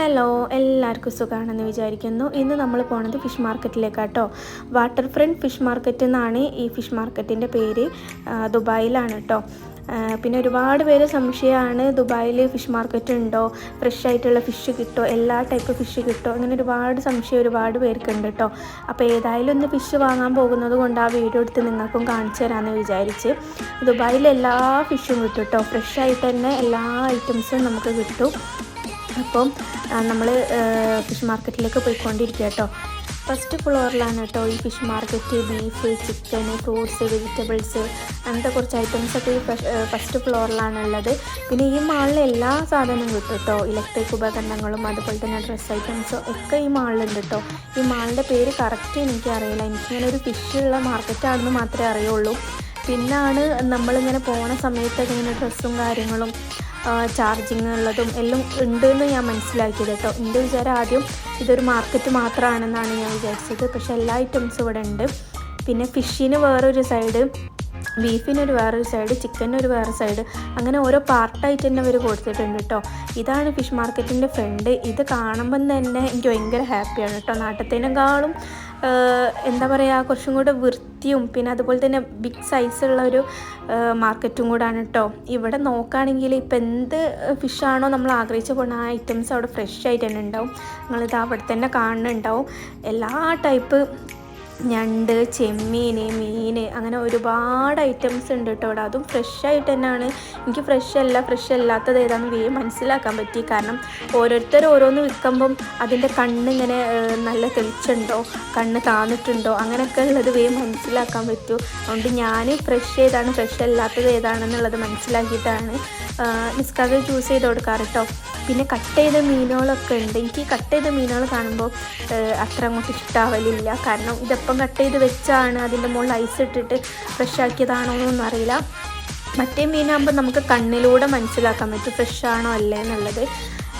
Hello എല്ലാവർക്കും സുഖമാണെന്ന് വിചാരിക്കുന്നു. ഇന്ന് നമ്മൾ പോണത് ഫിഷ് മാർക്കറ്റിലേക്കാട്ടോ. വാട്ടർ ഫ്രണ്ട് ഫിഷ് മാർക്കറ്റ് എന്നാണ് ഈ ഫിഷ് മാർക്കറ്റിന്റെ പേര്. ദുബായിലാണ് കേട്ടോ പിന്നെ ഒരുപാട് പേര് സംശയമാണ് ദുബായിൽ ഫിഷ് മാർക്കറ്റ് ഉണ്ടോ? ഫ്രഷ് ആയിട്ടുള്ള ഫിഷ് കിട്ടോ? എല്ലാ ടൈപ്പ് ഫിഷ് കിട്ടോ? അങ്ങനെ ഒരുപാട് സംശയം ഒരുപാട് പേർക്കുണ്ട് കേട്ടോ അപ്പോൾ ഏതായാലും ഒന്ന് ഫിഷ് വാങ്ങാൻ പോകുന്നത് കൊണ്ട് ആ വീഡിയോ എടുത്ത് നിങ്ങൾക്കും കാണിച്ചു തരാമെന്ന് വിചാരിച്ച് ദുബായിൽ എല്ലാ ഫിഷും കിട്ടും കേട്ടോ ഫ്രഷ് ആയിട്ട് തന്നെ എല്ലാ ഐറ്റംസും നമുക്ക് കിട്ടും. അപ്പം നമ്മൾ ഫിഷ് മാർക്കറ്റിലേക്ക് പോയിക്കൊണ്ടിരിക്കുക കേട്ടോ ഫസ്റ്റ് ഫ്ലോറിലാണ് കേട്ടോ ഈ fish market beef chicken fruits vegetables അങ്ങനത്തെ കുറച്ച് ഐറ്റംസ് ഒക്കെ ഈ ഫസ്റ്റ് ഫ്ലോറിലാണ് ഉള്ളത് പിന്നെ ഈ മാളിലെ എല്ലാ സാധനവും കിട്ടും കേട്ടോ ഇലക്ട്രിക് ഉപകരണങ്ങളും അതുപോലെ തന്നെ ഡ്രസ്സ് ഐറ്റംസും ഒക്കെ ഈ മാളിലുണ്ട് കേട്ടോ ഈ മാളിന്റെ പേര് കറക്റ്റ് എനിക്കറിയില്ല. എനിക്കിങ്ങനെ ഒരു ഫിഷുള്ള മാർക്കറ്റാണെന്ന് മാത്രമേ അറിയുള്ളൂ. പിന്നാണ് നമ്മളിങ്ങനെ പോണ സമയത്തൊക്കെ ഇങ്ങനെ ഡ്രസ്സും കാര്യങ്ങളും ചാർജിങ് ഉള്ളതും എല്ലാം ഉണ്ട് എന്ന് ഞാൻ മനസ്സിലാക്കിയത് കേട്ടോ. എന്റെ വിചാരം ആദ്യം ഇതൊരു മാർക്കറ്റ് മാത്രമാണെന്നാണ് ഞാൻ വിചാരിച്ചത്. പക്ഷേ എല്ലാ ഐറ്റംസും ഇവിടെ ഉണ്ട്. പിന്നെ ഫിഷിന് വേറൊരു സൈഡ് ബീഫിനൊരു വേറൊരു സൈഡ് ചിക്കനൊരു വേറെ സൈഡ് അങ്ങനെ ഓരോ പാർട്ടായിട്ട് തന്നെ അവർ കൊടുത്തിട്ടുണ്ട് കേട്ടോ ഇതാണ് ഫിഷ് മാർക്കറ്റിന്റെ ഫ്രണ്ട് ഇത് കാണുമ്പം തന്നെ എനിക്ക് ഭയങ്കര ഹാപ്പിയാണ് കേട്ടോ നാട്ടത്തേനേക്കാളും എന്താ പറയുക കുറച്ചും കൂടെ വൃത്തിയും പിന്നെ അതുപോലെ തന്നെ ബിഗ് സൈസുള്ള ഒരു മാർക്കറ്റും കൂടാണ് കേട്ടോ ഇവിടെ നോക്കുകയാണെങ്കിൽ ഇപ്പം എന്ത് ഫിഷാണോ നമ്മൾ ആഗ്രഹിച്ച പോണ ആ ഐറ്റംസ് അവിടെ ഫ്രഷ് ആയിട്ട് തന്നെ ഉണ്ടാവും. നിങ്ങളിത് അവിടെ തന്നെ കാണുന്നുണ്ടാവും. എല്ലാ ടൈപ്പ് ഞണ്ട് ചെമ്മീൻ മീൻ അങ്ങനെ ഒരുപാട് ഐറ്റംസ് ഉണ്ട് കേട്ടോ അവിടെ അതും ഫ്രഷ് ആയിട്ട് തന്നെയാണ്. എനിക്ക് ഫ്രഷ് അല്ല ഫ്രഷ് അല്ലാത്തത് ഏതാണെന്ന് വേഗം മനസ്സിലാക്കാൻ പറ്റി. കാരണം ഓരോരുത്തർ ഓരോന്ന് വിൽക്കുമ്പം അതിന്റെ കണ്ണിങ്ങനെ നല്ല തെളിച്ചുണ്ടോ? കണ്ണ് താന്നിട്ടുണ്ടോ? അങ്ങനെയൊക്കെ ഉള്ളത് വേഗം മനസ്സിലാക്കാൻ പറ്റൂ. അതുകൊണ്ട് ഞാൻ ഫ്രഷ് ഏതാണ് ഫ്രഷ് അല്ലാത്തത് ഏതാണെന്നുള്ളത് മനസ്സിലാക്കിയിട്ടാണ് മിസ്കാർ ചൂസ് ചെയ്ത് കൊടുക്കാറ് കേട്ടോ. പിന്നെ കട്ട് ചെയ്ത മീനുകളൊക്കെ ഉണ്ട്. എനിക്ക് കട്ട് ചെയ്ത മീനുകൾ കാണുമ്പോൾ അത്ര അങ്ങോട്ട് ഇഷ്ടാവലില്ല. കാരണം ഇതെപ്പം കട്ട് ചെയ്ത് വെച്ചാണ് അതിന്റെ മുകളിൽ ഐസ് ഇട്ടിട്ട് ഫ്രഷ് ആക്കിയതാണോ എന്നൊന്നും അറിയില്ല. മറ്റേ മീനാകുമ്പോൾ നമുക്ക് കണ്ണിലൂടെ മനസ്സിലാക്കാൻ പറ്റും ഫ്രഷ് ആണോ അല്ലേ എന്നുള്ളത്.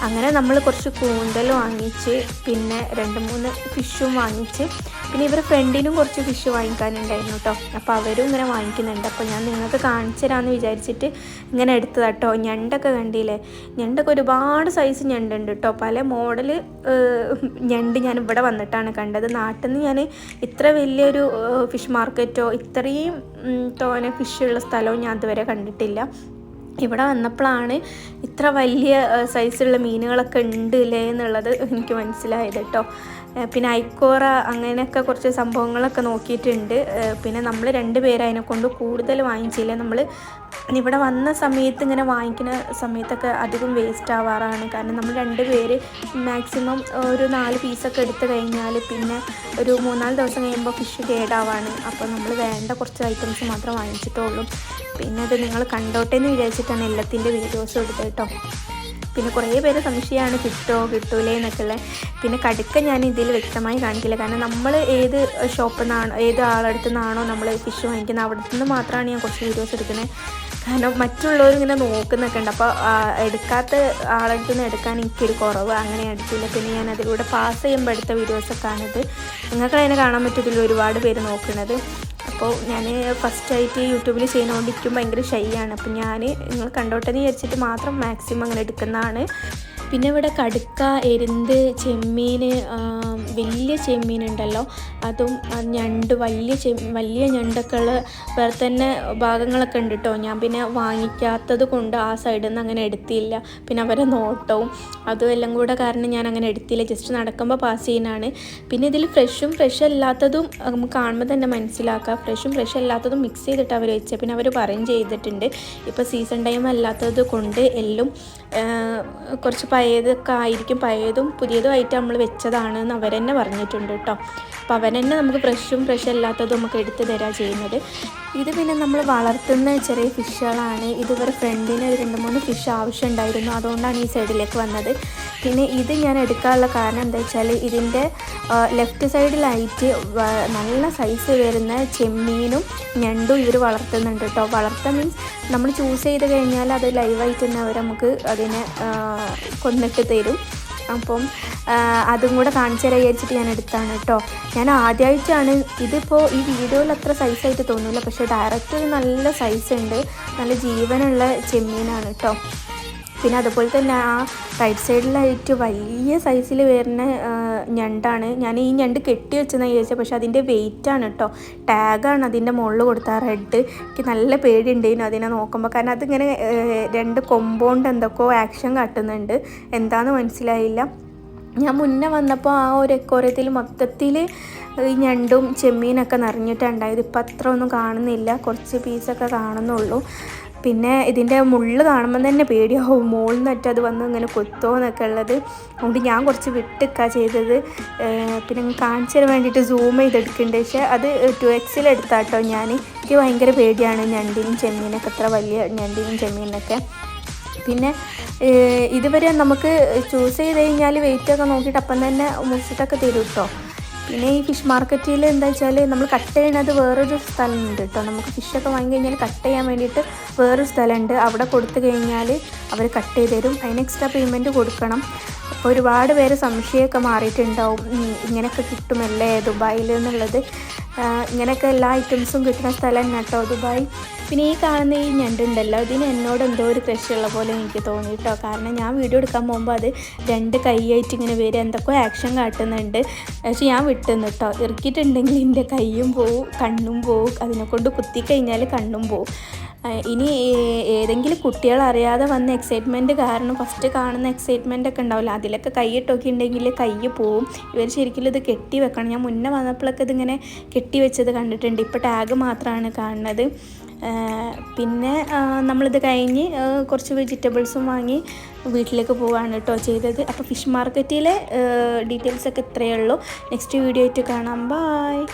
അങ്ങനെ നമ്മൾ കുറച്ച് കൂന്തൽ വാങ്ങിച്ച് പിന്നെ രണ്ട് മൂന്ന് ഫിഷും വാങ്ങിച്ച് പിന്നെ ഇവരുടെ ഫ്രണ്ടിനും കുറച്ച് ഫിഷ് വാങ്ങിക്കാനുണ്ടായിരുന്നു കേട്ടോ അപ്പോൾ അവരും ഇങ്ങനെ വാങ്ങിക്കുന്നുണ്ട്. അപ്പോൾ ഞാൻ നിങ്ങൾക്ക് കാണിച്ചു തരാമെന്ന് വിചാരിച്ചിട്ട് ഇങ്ങനെ എടുത്തതാണ് കേട്ടോ ഞണ്ടൊക്കെ കണ്ടില്ലേ? ഞണ്ടൊക്കെ ഒരുപാട് സൈസ് ഞണ്ടുണ്ട് കേട്ടോ പല മോഡൽ ഞണ്ട് ഞാൻ ഇവിടെ വന്നിട്ടാണ് കണ്ടത്. നാട്ടിൽ നിന്ന് ഞാൻ ഇത്ര വലിയൊരു ഫിഷ് മാർക്കറ്റോ ഇത്രയും തോനെ ഉള്ള സ്ഥലവും ഞാൻ അതുവരെ കണ്ടിട്ടില്ല. ഇവിടെ വന്നപ്പോഴാണ് ഇത്ര വലിയ സൈസുള്ള മീനുകളൊക്കെ ഉണ്ട് അല്ലേ എന്നുള്ളത് എനിക്ക് മനസ്സിലായത് കേട്ടോ. പിന്നെ ഐക്കോറ അങ്ങനെയൊക്കെ കുറച്ച് സംഭവങ്ങളൊക്കെ നോക്കിയിട്ടുണ്ട്. പിന്നെ നമ്മൾ രണ്ട് പേരതിനെ കൊണ്ട് കൂടുതൽ വാങ്ങിച്ചില്ല. നമ്മൾ ഇവിടെ വന്ന സമയത്ത് ഇങ്ങനെ വാങ്ങിക്കുന്ന സമയത്തൊക്കെ അധികം വേസ്റ്റ് ആവാറാണ്. കാരണം നമ്മൾ രണ്ട് പേര് മാക്സിമം ഒരു നാല് പീസൊക്കെ എടുത്തു കഴിഞ്ഞാൽ പിന്നെ ഒരു മൂന്നാൽ ദിവസം കഴിയുമ്പോൾ ഫിഷ് കേടാവാണ്. അപ്പോൾ നമ്മൾ വേണ്ട കുറച്ച് ഐറ്റംസ് മാത്രം വാങ്ങിച്ചിട്ടുള്ളൂ പിന്നെ അത് നിങ്ങൾ കണ്ടോട്ടെ എന്ന് വിചാരിച്ചിട്ടാണ് എല്ലാത്തിന്റെ വീഡിയോസ് എടുത്തത് കേട്ടോ. പിന്നെ കുറേ പേര് സംശയമാണ് കിട്ടുമോ കിട്ടൂലേ എന്നൊക്കെ ഉള്ളത് പിന്നെ കടുക്ക ഞാൻ ഇതിൽ വ്യക്തമായി കാണിക്കില്ല. കാരണം നമ്മൾ ഏത് ഷോപ്പിൽ നിന്നാണോ ഏത് ആളടുത്തു നിന്നാണോ നമ്മൾ ഫിഷ് വാങ്ങിക്കുന്നത് അവിടെ നിന്ന് മാത്രമാണ് ഞാൻ കുറച്ച് വീഡിയോസ് എടുക്കുന്നത്. കാരണം മറ്റുള്ളവർ ഇങ്ങനെ നോക്കുന്നൊക്കെ ഉണ്ട്. അപ്പോൾ എടുക്കാത്ത ആളടുത്ത് നിന്ന് എടുക്കാൻ എനിക്കൊരു കുറവ് അങ്ങനെ എടുത്തില്ല പിന്നെ ഞാൻ അതിലൂടെ പാസ് ചെയ്യുമ്പോൾ എടുത്ത വീഡിയോസൊക്കെ ആണിത് നിങ്ങൾക്ക് അതിനെ കാണാൻ പറ്റും ഇതിൽ ഒരുപാട് പേര് നോക്കുന്നത്. അപ്പോൾ ഞാൻ ഫസ്റ്റായിട്ട് യൂട്യൂബിൽ ചെയ്യുന്നതുകൊണ്ടിരിക്കും ഭയങ്കര ഷൈ ആണ് അപ്പോൾ ഞാൻ നിങ്ങൾ കണ്ടോട്ടെന്ന് വിചാരിച്ചിട്ട് മാത്രം മാക്സിമം അങ്ങനെ എടുക്കുന്നതാണ്. പിന്നെ ഇവിടെ കടുക്ക എരുന്ത് ചെമ്മീൻ വലിയ ചെമ്മീൻ ഉണ്ടല്ലോ അതും ഞണ്ട് വലിയ ചെ വലിയ ഞണ്ടൊക്കെ ഉള്ള വേറെ തന്നെ ഭാഗങ്ങളൊക്കെ ഉണ്ട് കേട്ടോ ഞാൻ പിന്നെ വാങ്ങിക്കാത്തത് കൊണ്ട് ആ സൈഡിൽ നിന്ന് അങ്ങനെ എടുത്തില്ല. പിന്നെ അവരെ നോട്ടവും അതും എല്ലാം കൂടെ കാരണം ഞാൻ അങ്ങനെ എടുത്തില്ല. ജസ്റ്റ് നടക്കുമ്പോൾ പാസ് ചെയ്യുന്നതാണ്. പിന്നെ ഇതിൽ ഫ്രഷും ഫ്രഷ് അല്ലാത്തതും നമുക്ക് കാണുമ്പോൾ തന്നെ മനസ്സിലാക്കാം. ഫ്രഷും ഫ്രഷ് അല്ലാത്തതും മിക്സ് ചെയ്തിട്ട് അവർ വെച്ചത് പിന്നെ അവർ പറയും ചെയ്തിട്ടുണ്ട്. ഇപ്പോൾ സീസൺ ടൈം അല്ലാത്തത് കൊണ്ട് എല്ലാം കുറച്ച് പഴയതൊക്കെ ആയിരിക്കും. പഴയതും പുതിയതും ആയിട്ട് നമ്മൾ എന്ന് അവർ തന്നെ പറഞ്ഞിട്ടുണ്ട് കേട്ടോ. അപ്പോൾ അവൻ തന്നെ നമുക്ക് ഫ്രഷും ഫ്രഷ് അല്ലാത്തതും നമുക്ക് എടുത്ത് തരാ ചെയ്യുന്നത്. ഇത് പിന്നെ നമ്മൾ വളർത്തുന്ന ചെറിയ ഫിഷുകളാണ് ഇതുവരെ ഫ്രണ്ടിന് രണ്ട് മൂന്ന് ഫിഷ് ആവശ്യമുണ്ടായിരുന്നു അതുകൊണ്ടാണ് ഈ സൈഡിലേക്ക് വന്നത്. പിന്നെ ഇത് ഞാൻ എടുക്കാനുള്ള കാരണം എന്താ വെച്ചാൽ ഇതിന്റെ ലെഫ്റ്റ് സൈഡിലായിട്ട് നല്ല സൈസ് വരുന്ന ചെമ്മീനും ഞണ്ടും ഇവർ വളർത്തുന്നുണ്ട് കേട്ടോ വളർത്ത മീൻസ് നമ്മൾ ചൂസ് ചെയ്ത് കഴിഞ്ഞാൽ അത് ലൈവായിട്ട് തന്നെ അവർ നമുക്ക് അതിനെ കൊന്നിട്ട് തരും. അപ്പം അതും കൂടെ കാണിച്ചു തരാൻ വിചാരിച്ചിട്ട് ഞാൻ എടുത്താണ് കേട്ടോ ഞാൻ ആദ്യമായിട്ടാണ് ഇതിപ്പോൾ ഈ വീഡിയോയിൽ അത്ര സൈസായിട്ട് തോന്നില്ല പക്ഷേ ഡയറക്റ്റ് ഒരു നല്ല സൈസ് ഉണ്ട്. നല്ല ജീവനുള്ള ചെമ്മീനാണ് കേട്ടോ പിന്നെ അതുപോലെ തന്നെ ആ റൈറ്റ് സൈഡിലായിട്ട് വലിയ സൈസിൽ വരുന്ന ഞണ്ടാണ്. ഞാൻ ഈ ഞണ്ട് കെട്ടി വെച്ചെന്നാണ് ചോദിച്ചത് പക്ഷേ അതിന്റെ വെയിറ്റാണ് കേട്ടോ ടാഗാണ് അതിന്റെ മുകളിൽ കൊടുത്ത റെഡ് എനിക്ക് നല്ല പേടിയുണ്ടായിരുന്നു അതിനെ നോക്കുമ്പോൾ കാരണം അതിങ്ങനെ രണ്ട് കൊമ്പൗണ്ട് എന്തൊക്കെയോ ആക്ഷൻ കാട്ടുന്നുണ്ട്. എന്താണെന്ന് മനസ്സിലായില്ല. ഞാൻ മുന്നേ വന്നപ്പോൾ ആ ഒരു എക്കോറിയത്തിൽ മൊത്തത്തിൽ ഈ ഞണ്ടും ചെമ്മീനൊക്കെ നിറഞ്ഞിട്ടുണ്ടായത് ഇപ്പം അത്ര ഒന്നും കാണുന്നില്ല. കുറച്ച് പീസൊക്കെ കാണുന്നുള്ളൂ. പിന്നെ ഇതിന്റെ മുള്ള് കാണുമ്പോൾ തന്നെ പേടിയാവും മുകളിൽ നിന്നിട്ട് അത് വന്ന് ഇങ്ങനെ കൊത്തോ എന്നൊക്കെ ഉള്ളത്. അതുകൊണ്ട് ഞാൻ കുറച്ച് വിട്ടിക്കാ ചെയ്തത്. പിന്നെ കാണിച്ചു തരാൻ വേണ്ടിയിട്ട് സൂം ചെയ്തെടുക്കുന്നുണ്ട് പക്ഷേ അത് ടു എക്സിൽ എടുത്താട്ടോ ഞാൻ എനിക്ക് ഭയങ്കര പേടിയാണ് ഞണ്ടിനും ചെമ്മീനൊക്കെ അത്ര വലിയ ഞണ്ടിനും ചെമ്മീനൊക്കെ. പിന്നെ ഇതുവരെ നമുക്ക് ചൂസ് ചെയ്ത് കഴിഞ്ഞാൽ വെയിറ്റൊക്കെ നോക്കിയിട്ട് അപ്പം തന്നെ മുറിച്ചിട്ടൊക്കെ തരും കേട്ടോ പിന്നെ ഈ ഫിഷ് മാർക്കറ്റിൽ എന്താ വെച്ചാൽ നമ്മൾ കട്ട് ചെയ്യണത് വേറൊരു സ്ഥലമുണ്ട് കേട്ടോ നമുക്ക് ഫിഷൊക്കെ വാങ്ങി കഴിഞ്ഞാൽ കട്ട് ചെയ്യാൻ വേണ്ടിയിട്ട് വേറൊരു സ്ഥലമുണ്ട്. അവിടെ കൊടുത്തു കഴിഞ്ഞാൽ അവർ കട്ട് ചെയ്ത് തരും. അതിന് എക്സ്ട്രാ പേയ്മെന്റ് കൊടുക്കണം. അപ്പോൾ ഒരുപാട് പേര് സംശയമൊക്കെ മാറിയിട്ടുണ്ടാവും. ഇങ്ങനെയൊക്കെ കിട്ടുമല്ലേ ദുബായിൽ എന്നുള്ളത്. ഇങ്ങനെയൊക്കെ എല്ലാ ഐറ്റംസും കിട്ടുന്ന സ്ഥലം കേട്ടോ ദുബായ്. പിന്നെ ഈ കാണുന്ന ഈ ഞണ്ടുണ്ടല്ലോ ഇതിന് എന്നോട് എന്തോ ഒരു ക്രഷുള്ള പോലെ എനിക്ക് തോന്നി കേട്ടോ കാരണം ഞാൻ വീഡിയോ എടുക്കാൻ പോകുമ്പോൾ അത് രണ്ട് കൈയായിട്ട് ഇങ്ങനെ വരും എന്തൊക്കെ ആക്ഷൻ കാട്ടുന്നുണ്ട്. പക്ഷെ ഞാൻ വിട്ടുന്നു കേട്ടോ ഇറക്കിയിട്ടുണ്ടെങ്കിൽ എന്റെ കൈയും പോവും കണ്ണും പോവും അതിനെക്കൊണ്ട് കുത്തിക്കഴിഞ്ഞാൽ കണ്ണും പോവും. ഇനി ഏതെങ്കിലും കുട്ടികൾ അറിയാതെ വന്ന എക്സൈറ്റ്മെന്റ് കാരണം ഫസ്റ്റ് കാണുന്ന എക്സൈറ്റ്മെന്റ് ഒക്കെ ഉണ്ടാവില്ല. അതിലൊക്കെ കൈയിട്ടൊക്കെ ഉണ്ടെങ്കിൽ കൈ പോവും. ഇവർ ശരിക്കും ഇത് കെട്ടി വെക്കണം. ഞാൻ മുന്നേ വന്നപ്പോഴൊക്കെ ഇതിങ്ങനെ കെട്ടി വെച്ചത് കണ്ടിട്ടുണ്ട്. ഇപ്പോൾ ടാഗ് മാത്രമാണ് കാണുന്നത്. പിന്നെ നമ്മളിത് കഴിഞ്ഞ് കുറച്ച് വെജിറ്റബിൾസും വാങ്ങി വീട്ടിലേക്ക് പോവാണ് കേട്ടോ ചെയ്തത്. അപ്പോൾ ഫിഷ് മാർക്കറ്റിലെ ഡീറ്റെയിൽസൊക്കെ ഇത്രയേ ഉള്ളൂ. നെക്സ്റ്റ് വീഡിയോ ആയിട്ട് കാണാം. ബായ്